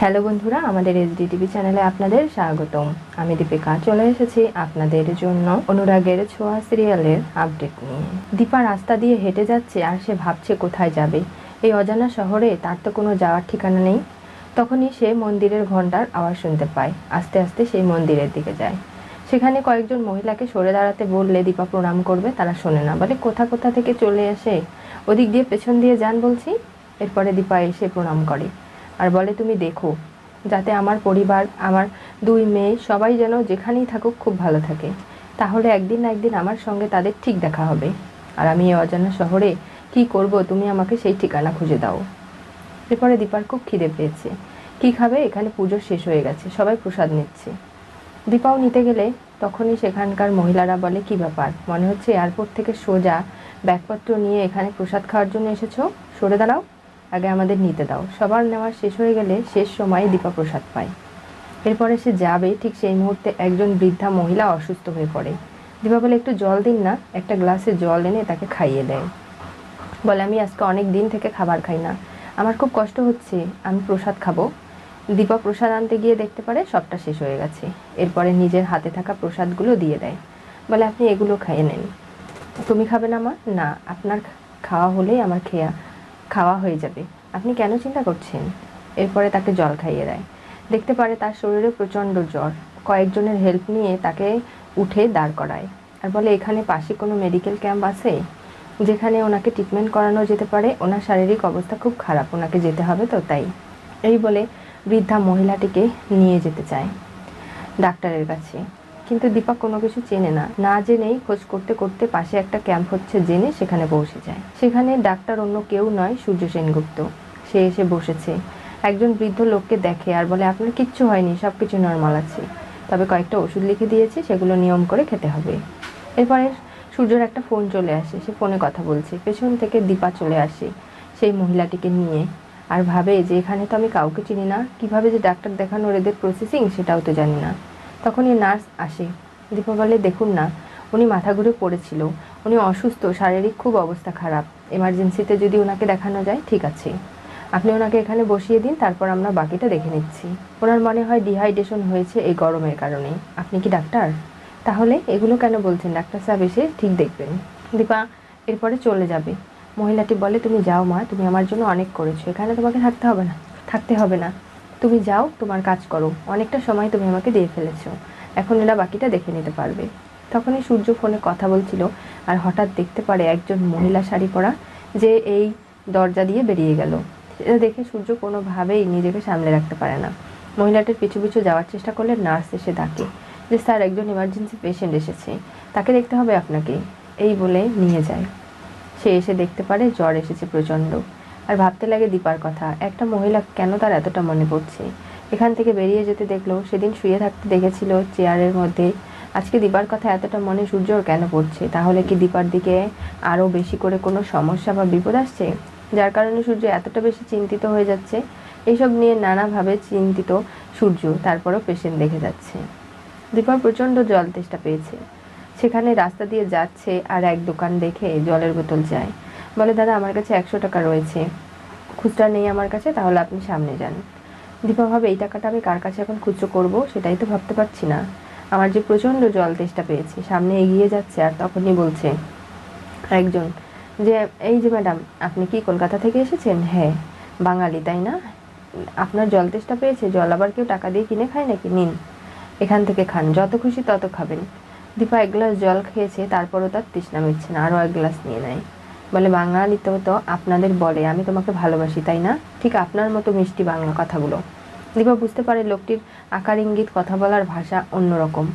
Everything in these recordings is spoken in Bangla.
হ্যালো বন্ধুরা, আমাদের এসডি টিভি চ্যানেলে আপনাদের স্বাগতম। আমি দীপিকা, চলে এসেছি আপনাদের জন্য অনুরাগের ছোঁয়া সিরিয়ালের আপডেট নিয়ে। দীপা রাস্তা দিয়ে হেঁটে যাচ্ছে আর সে ভাবছে কোথায় যাবে। এই অজানা শহরে তার তো কোনো যাওয়ার ঠিকানা নেই। তখনই সে মন্দিরের ঘণ্টার আওয়াজ শুনতে পায়। আস্তে আস্তে সেই মন্দিরের দিকে যায়। সেখানে কয়েকজন মহিলাকে সরে দাঁড়াতে বললে দীপা প্রণাম করবে, তারা শোনে না। বলে, কোথা কোথা থেকে চলে আসে ওদিক দিয়ে পেছন দিয়ে যান বলছি? এরপরে দীপা এসে প্রণাম করে। আর বলে, তুমি দেখো, যাতে আমার পরিবার, আমার দুই মেয়ে সবাই যেন যেখানেই থাকুক খুব ভালো থাকে। তাহলে একদিন না একদিন আমার সঙ্গে তাদের ঠিক দেখা হবে। আর আমি এই অজানা শহরে কি করব, তুমি আমাকে সেই ঠিকানা খুঁজে দাও। এরপরে দীপার খুব খিদে পেয়েছে। কি খাবে? এখানে পুজো শেষ হয়ে গেছে, সবাই প্রসাদ নিচ্ছে। দীপাও নিতে গেলে তখনই সেখানকার মহিলারা বলে, কি ব্যাপার? মনে হচ্ছে এয়ারপোর্ট থেকে সোজা ব্যাগপত্র নিয়ে এখানে প্রসাদ খাওয়ার জন্য এসেছ? সরে দাঁড়াও। আগে আমাদের নিতে দাও। সবার নেওয়ার শেষ হয়ে গেলে শেষ সময়ে দীপা প্রসাদ পায়। এরপরে সে যাবে, ঠিক সেই মুহূর্তে একজন বৃদ্ধা মহিলা অসুস্থ হয়ে পড়ে। দীপা বলে, একটু জল দিন না, একটা গ্লাসে জল এনে তাকে খাইয়ে দেয়। বলে, আমি আজকে অনেক দিন থেকে খাবার খাই না। আমার খুব কষ্ট হচ্ছে, আমি প্রসাদ খাব। দীপা প্রসাদ আনতে গিয়ে দেখতে পারে, সবটা শেষ হয়ে গেছে। এরপরে নিজের হাতে থাকা প্রসাদগুলো দিয়ে দেয়। বলে, আপনি এগুলো খাইয়ে নেন। তুমি খাবে না মা? না, আপনার খাওয়া হলেই আমার খেয়া। খাওয়া হয়ে যাবে। আপনি কেন চিন্তা করছেন? এরপরে তাকে জল খাইয়ে দেয়। দেখতে পারে তার শরীরে প্রচণ্ড জ্বর। কয়েকজনের হেল্প নিয়ে তাকে উঠে দাঁড় করায়। আর বলে, এখানে পাশে কোনো মেডিকেল ক্যাম্প আছে? যেখানে ওনাকে ট্রিটমেন্ট করানো যেতে পারে। ওনার শারীরিক অবস্থা খুব খারাপ। ওনাকে যেতে হবে তো, তাই। এই বলে বৃদ্ধা মহিলাটিকে নিয়ে যেতে চায় ডাক্তারের কাছে। কিন্তু দীপা কোনো কিছু চেনে না। না জেনেই খোঁজ করতে করতে পাশে একটা ক্যাম্প হচ্ছে জেনে সেখানে পৌঁছে যায়। সেখানে ডাক্তার অন্য কেউ নয় সূর্য সেনগুপ্ত। সে এসে বসেছে। একজন বৃদ্ধ লোককে দেখে আর বলে, আপনার কিচ্ছু হয়নি সব কিছু নর্মাল আছে। তবে কয়েকটা ওষুধ লিখে দিয়েছি, সেগুলো নিয়ম করে খেতে হবে। এরপরে সূর্যর একটা ফোন চলে আসে। সে ফোনে কথা বলছে। পেছন থেকে দীপা চলে আসে সেই মহিলাটিকে নিয়ে। আর ভাবে যে, এখানে তো আমি কাউকে চিনি না। কীভাবে যে ডাক্তার দেখানোর এদের প্রসেসিং সেটাও তো জানি না। তখনই নার্স আসে। দীপা বলে, দেখুন না, উনি মাথা ঘুরে পড়েছিল। উনি অসুস্থ, শারীরিক খুব অবস্থা খারাপ। এমার্জেন্সিতে যদি ওনাকে দেখানো যায়, ঠিক আছে। আপনি ওনাকে এখানে বসিয়ে দিন, তারপর আমরা বাকিটা দেখে নিচ্ছি। ওনার মনে হয় ডিহাইড্রেশন হয়েছে এই গরমের কারণে। আপনি কি ডাক্তার? তাহলে এগুলো কেন বলছেন? ডাক্তার সাহেব এসে ঠিক দেখবেন। দীপা এরপরে চলে যাবে। মহিলাটি বলে, তুমি যাও মা, তুমি আমার জন্য অনেক করেছ। এখানে তোমাকে থাকতে হবে না, থাকতে হবে না। তুমি যাও, তোমার কাজ করো। অনেকটা সময় তুমি আমাকে দিয়ে ফেলেছো। এখন এরা বাকিটা দেখে নিতে পারবে। তখনই সূর্য ফোনে কথা বলছিল আর হঠাৎ দেখতে পারে একজন মহিলা শাড়ি পরা যে এই দরজা দিয়ে বেরিয়ে গেল। এটা দেখে সূর্য কোনোভাবেই নিজেকে সামলে রাখতে পারে না। মহিলাটির পিছু পিছু যাওয়ার চেষ্টা করলে নার্স এসে ডাকে যে, স্যার, একজন ইমার্জেন্সি পেশেন্ট এসেছে। তাকে দেখতে হবে আপনাকে। এই বলে নিয়ে যায়। সে এসে দেখতে পারে জ্বর এসেছে প্রচণ্ড। আর ভাবতে লাগে দীপার কথা, একটা মহিলা কেন তার এতটা মনে পড়ছে? এখান থেকে বেরিয়ে যেতে দেখল, সেদিন শুয়ে থাকতে দেখেছিল চেয়ারের মধ্যে, আজকে দীপার কথা এতটা মনে সূর্যর কেন পড়ছে? তাহলে কি দীপার দিকে আরও বেশি করে কোনো সমস্যা বা বিপদ আসছে? যার কারণে সূর্য এতটা বেশি চিন্তিত হয়ে যাচ্ছে। এইসব নিয়ে নানাভাবে চিন্তিত সূর্য, তারপরও পেশেন্ট দেখে যাচ্ছে। দীপার প্রচণ্ড জল তেষ্টা পেয়েছে। সেখানে রাস্তা দিয়ে যাচ্ছে আর এক দোকান দেখে জলের বোতল চায়। বলে, দাদা, আমার কাছে একশো টাকা রয়েছে। খুচরা নেই আমার কাছে, তাহলে আপনি সামনে যান। দীপা ভাবে, এই টাকাটা আমি কার কাছে এখন খুচরো করব, সেটাই তো ভাবতে পারছি না। আমার যে প্রচণ্ড জল তেষ্টা পেয়েছি, সামনে এগিয়ে যাচ্ছে। আর তখনই বলছে একজন যে, এই যে ম্যাডাম, আপনি কি কলকাতা থেকে এসেছেন? হ্যাঁ বাঙালি, তাই না? আপনার জল তেষ্টা পেয়েছে, জল আবার কেউ টাকা দিয়ে কিনে খায় নাকি? নিন, এখান থেকে খান, যত খুশি তত খাবেন। দীপা এক গ্লাস জল খেয়েছে, তারপরও তার তৃষ্ণা মিটছে না, আরও এক গ্লাস নিয়ে নেয়। বলে বাংলা বাঙালিতে তো আপনাদের বলে, আমি তোমাকে ভালোবাসি, তাই না? ঠিক আপনার মতো মিষ্টি বাংলা কথাগুলো। দীপা বুঝতে পারে লোকটির আকার ইঙ্গিত, কথা বলার ভাষা অন্যরকম।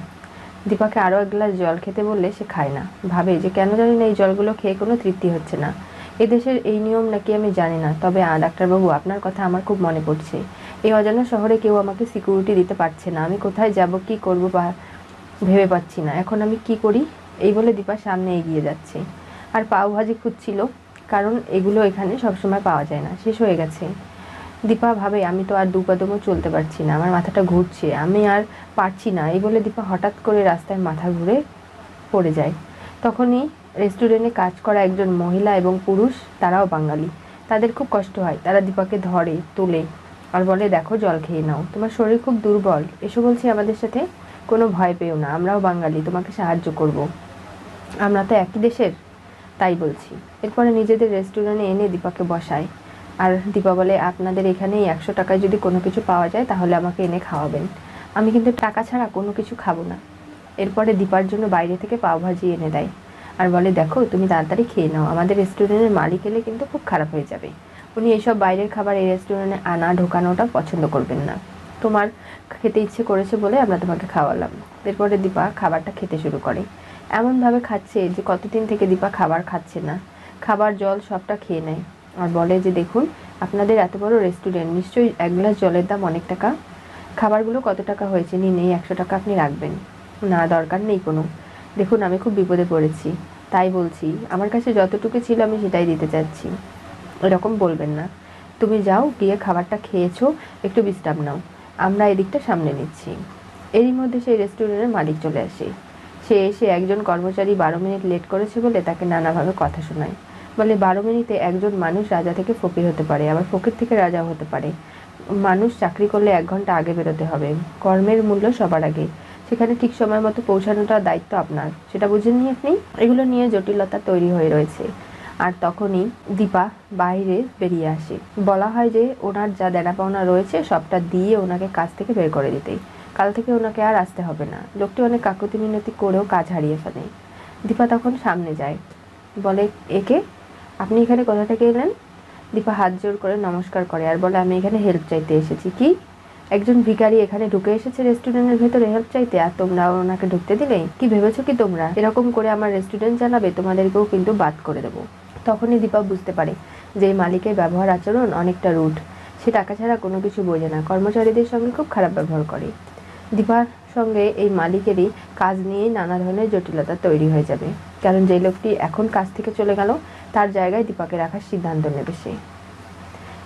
দীপাকে আরও এক গ্লাস জল খেতে বললে সে খায় না। ভাবে যে, কেন জানি না এই জলগুলো খেয়ে কোনো তৃপ্তি হচ্ছে না। এদেশের এই নিয়ম নাকি আমি জানি না। তবে ডাক্তারবাবু, আপনার কথা আমার খুব মনে পড়ছে। এই অজানা শহরে কেউ আমাকে সিকিউরিটি দিতে পারছে না। আমি কোথায় যাব, কি করব, বা ভেবে পাচ্ছি না। এখন আমি কি করি? এই বলে দীপা সামনে এগিয়ে যাচ্ছে। আর পাওভাজি খুঁজছিল, কারণ এগুলো এখানে সবসময় পাওয়া যায় না। শেষ হয়ে গেছে। দীপা ভাবে, আমি তো আর দু কদমও চলতে পারছি না, আমার মাথাটা ঘুরছে। আমি আর পারছি না। এই বলে দীপা হঠাৎ করে রাস্তায় মাথা ঘুরে পড়ে যায়। তখনই রেস্টুরেন্টে কাজ করা একজন মহিলা এবং পুরুষ, তারাও বাঙালি। তাদের খুব কষ্ট হয়। তারা দীপাকে ধরে, তোলে আর বলে, দেখো, জল খেয়ে নাও। তোমার শরীর খুব দুর্বল। এসো বলছি আমাদের সাথে। কোনো ভয় পেও না। আমরাও বাঙালি। তোমাকে সাহায্য করব। আমরা তো একই দেশের? তাই বলছি। এরপরে নিজেদের রেস্টুরেন্টে এনে দীপাকে বসায় আর দীপা বলে, আপনাদের এখানেই একশো টাকায় যদি কোনো কিছু পাওয়া যায়, তাহলে আমাকে এনে খাওয়াবেন। আমি কিন্তু টাকা ছাড়া কোনো কিছু খাব না। এরপরে দীপার জন্য বাইরে থেকে পাওভাজি এনে দেয়। আর বলে, দেখো, তুমি তাড়াতাড়ি খেয়ে নাও। আমাদের রেস্টুরেন্টের মালিক এলে কিন্তু খুব খারাপ হয়ে যাবে। উনি এইসব বাইরের খাবার এই রেস্টুরেন্টে আনা, ঢোকানোটা পছন্দ করবেন না। তোমার খেতে ইচ্ছে করেছে বলে আমরা তোমাকে খাওয়ালাম। এরপরে দীপা খাবারটা খেতে শুরু করে। এমনভাবে খাচ্ছে যে কতদিন থেকে দীপা খাবার খাচ্ছে না। খাবার, জল সবটা খেয়ে নেয়। আর বলে যে, দেখুন, আপনাদের এত বড় রেস্টুরেন্ট নিশ্চয়ই এক গ্লাস জলের দাম অনেক টাকা। খাবারগুলো কত টাকা হয়েছে নিন এই একশো টাকা আপনি রাখবেন। না, দরকার নেই কোনো। দেখুন, আমি খুব বিপদে পড়েছি। তাই বলছি, আমার কাছে যতটুকু ছিল আমি সেটাই দিতে চাচ্ছি। এরকম বলবেন না। তুমি যাও, গিয়ে খাবারটা খেয়েছো, একটু বিশ্রাম নাও। আমরা এদিকটা সামনে নিচ্ছি। এরই মধ্যে সেই রেস্টুরেন্টের মালিক চলে আসে। সে এসে একজন কর্মচারী বারো মিনিট লেট করেছে বলে তাকে নানাভাবে কথা শোনায়। বলে বারো মিনিটে একজন মানুষ রাজা থেকে ফকির হতে পারে, আবার ফকির থেকে রাজাও হতে পারে। মানুষ চাকরি করলে এক ঘণ্টা আগে বেরোতে হবে। কর্মের মূল্য সবার আগে। সেখানে ঠিক সময় মতো পৌঁছানোটা দায়িত্ব আপনার। সেটা বুঝেননি আপনি? এগুলো নিয়ে জটিলতা তৈরি হয়ে রয়েছে। আর তখনই দীপা বাইরে বেরিয়ে আসে। বলা হয় যে, ওনার যা দেনা পাওনা রয়েছে, সবটা দিয়ে ওনাকে কাজ থেকে বের করে দিতেই। কাল থেকে ওনাকে আর আসতে হবে না। লোকটি অনেক কাকুতি মিনতি করেও কাজ হারিয়ে ফেলে। দীপা তখন সামনে যায়। বলে একে আপনি এখানে কোথা থেকে এলেন? দীপা হাত জোর করে নমস্কার করে আর বলে, আমি এখানে হেল্প চাইতে এসেছি। কি? একজন ভিখারি এখানে ঢুকে এসেছে রেস্টুরেন্টের ভেতরে হেল্প চাইতে আর তোমরা ওনাকে ঢুকতে দিলে? কি ভেবেছো কি তোমরা? এরকম করে আমার রেস্টুরেন্ট চালাবে তোমাদেরকেও কিন্তু বাদ করে দেবো। তখনই দীপা বুঝতে পারে যে মালিকের ব্যবহার আচরণ অনেকটা রুট। সে টাকা ছাড়া কোনো কিছু বোঝে না। কর্মচারীদের সঙ্গে খুব খারাপ ব্যবহার করে। দীপার সঙ্গে এই মালিকেরই কাজ নিয়ে নানা ধরনের জটিলতা তৈরি হয়ে যাবে। কারণ যে লোকটি এখন কাজ থেকে চলে গেল, তার জায়গায় দীপাকে রাখার সিদ্ধান্ত নেবে সে।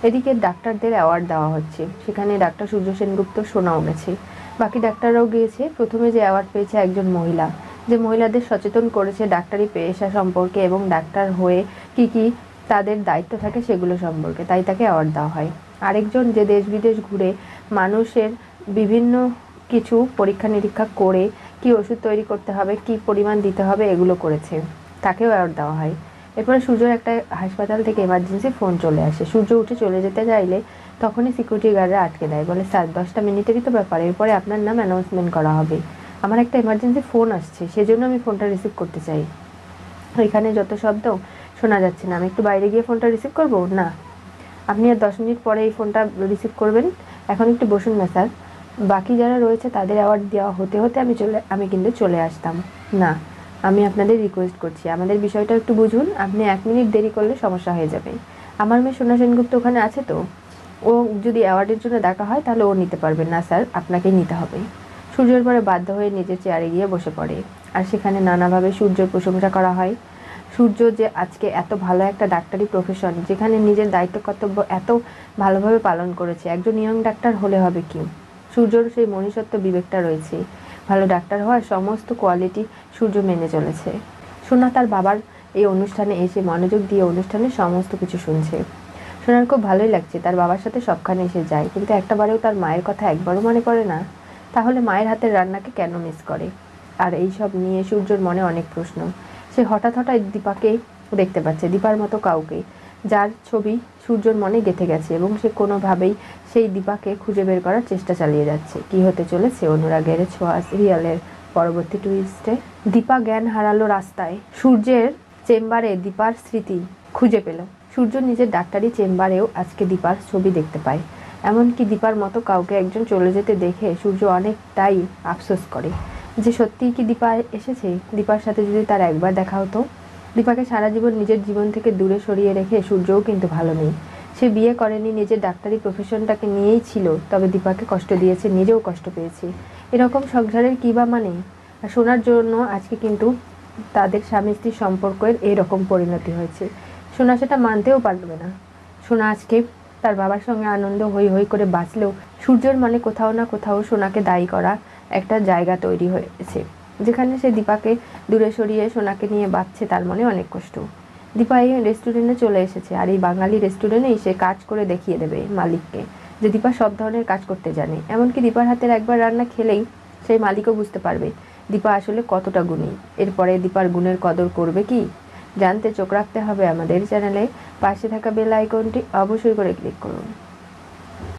এদিকে ডাক্তারদের অ্যাওয়ার্ড দেওয়া হচ্ছে। সেখানে ডাক্তার সূর্য সেনগুপ্ত শোনাও গেছে। বাকি ডাক্তাররাও গিয়েছে। প্রথমে যে অ্যাওয়ার্ড পেয়েছে একজন মহিলা। যে মহিলাদের সচেতন করেছে ডাক্তারি পেশা সম্পর্কে এবং ডাক্তার হয়ে কি কি তাদের দায়িত্ব থাকে সেগুলো সম্পর্কে, তাই তাকে অ্যাওয়ার্ড দেওয়া হয়। আরেকজন যে দেশ বিদেশ ঘুরে মানুষের বিভিন্ন কিছু পরীক্ষা নিরীক্ষা করে কি ওষুধ তৈরি করতে হবে, কি পরিমাণ দিতে হবে এগুলো করেছে। তাকেও অ্যাওয়ার্ড দেওয়া হয়। এরপরে সূর্যর একটা হাসপাতাল থেকে এমার্জেন্সি ফোন চলে আসে। সূর্য উঠে চলে যেতে চাইলে তখনই সিকিউরিটি গার্ডরা আটকে দেয়। বলে, স্যার, দশটা মিনিটেরই তো ব্যাপার। এরপরে আপনার নাম অ্যানাউন্সমেন্ট করা হবে। আমার একটা এমার্জেন্সি ফোন আসছে। সেজন্য আমি ফোনটা রিসিভ করতে চাই। এখানে যত শব্দ শোনা যাচ্ছে না। আমি একটু বাইরে গিয়ে ফোনটা রিসিভ করব? না। আপনি আর দশ মিনিট পরে এই ফোনটা রিসিভ করবেন। এখন একটু বসুন না, স্যার। বাকি যারা রয়েছে, তাদের অ্যাওয়ার্ড দেওয়া হতে হতে আমি চলে, আমি কিন্তু চলে আসতাম। না, আমি আপনাদের রিকোয়েস্ট করছি। আমাদের বিষয়টা একটু বুঝুন। আপনি এক মিনিট দেরি করলে সমস্যা হয়ে যাবে। আমার মেয়ে সোনা সেনগুপ্ত ওখানে আছে তো? ও যদি অ্যাওয়ার্ডের জন্য দেখা হয়, তাহলে ও নিতে পারবে। না, স্যার, আপনাকেই নিতে হবে। সূর্যের পরে বাধ্য হয়ে নিজের চেয়ারে গিয়ে বসে পড়ে। আর সেখানে নানাভাবে সূর্যের প্রশংসা করা হয়। সূর্য যে আজকে এত ভালো একটা ডাক্তারি প্রফেশন যেখানে নিজের দায়িত্ব কর্তব্য এত ভালোভাবে পালন করেছে। একজন ইয়ং ডাক্তার হলে হবে কি? সূর্যর সেই মনীষত্ব বিবেকটা রয়েছে। ভালো ডাক্তার হওয়ার সমস্ত কোয়ালিটি সূর্য মেনে চলেছে। সোনা তার বাবার এই অনুষ্ঠানে এসে মনোযোগ দিয়ে অনুষ্ঠানের সমস্ত কিছু শুনছে। সোনার খুব ভালোই লাগছে, তার বাবার সাথে সবখানে এসে যায়, কিন্তু একটাবারেও তার মায়ের কথা একবারও মনে করে না। তাহলে মায়ের হাতের রান্নাকে কেন মিস করে? আর এই সব নিয়ে সূর্যর মনে অনেক প্রশ্ন। সে হঠাৎ হঠাৎ দীপাকে দেখতে পাচ্ছে, দীপার মতো কাউকে। যার ছবি সূর্যর মনে গেঁথে গেছে এবং সে কোনোভাবেই সেই দীপাকে খুঁজে বের করার চেষ্টা চালিয়ে যাচ্ছে। কি হতে চলেছে? অনুরাগের ছোঁয়া সিরিয়ালের পরবর্তী টুইস্টে দীপা জ্ঞান হারালো রাস্তায়। সূর্যের চেম্বারে দীপার স্মৃতি খুঁজে পেল। সূর্য নিজের ডাক্তারি চেম্বারেও আজকে দীপার ছবি দেখতে পায়। এমনকি দীপার মতো কাউকে একজন চলে যেতে দেখে সূর্য অনেকটাই আফসোস করে। যে সত্যিই কি দীপা এসেছে? দীপার সাথে যদি তার একবার দেখা হতো দীপাকে সারা জীবন নিজের জীবন থেকে দূরে সরিয়ে রেখে সূর্যও কিন্তু ভালো নেই। সে বিয়ে করেনি, নিজের ডাক্তারি প্রফেশনটাকে নিয়েই ছিল, তবে দীপাকে কষ্ট দিয়েছে, নিজেও কষ্ট পেয়েছে। এরকম সংসারের কী বা মানে? শোনার জন্য আজকে কিন্তু তাদের স্বামী স্ত্রীর সম্পর্কের এরকম পরিণতি হয়েছে। সোনা সেটা মানতেও পারবে না। সোনা আজকে তার বাবার সঙ্গে আনন্দ হই হই করে বাঁচলেও সূর্যের মনে কোথাও না কোথাও সোনাকে দায়ী করা একটা জায়গা তৈরি হয়েছে। যেখানে সে দীপাকে দূরে সরিয়ে সোনাকে নিয়ে বাঁচছে তার মনে অনেক কষ্ট। দীপা এই রেস্টুরেন্টে চলে এসেছে আর এই বাঙালি রেস্টুরেন্টেই সে কাজ করে দেখিয়ে দেবে মালিককে যে দীপা সব ধরনের কাজ করতে জানে। এমনকি দীপার হাতের একবার রান্না খেলেই সেই মালিকও বুঝতে পারবে দীপা আসলে কতটা গুণী। এরপরে দীপার গুণের কদর করবে কি? জানতে চোখ রাখতে হবে আমাদের চ্যানেলে। পাশে থাকা বেল আইকনটি অবশ্যই করে ক্লিক করুন।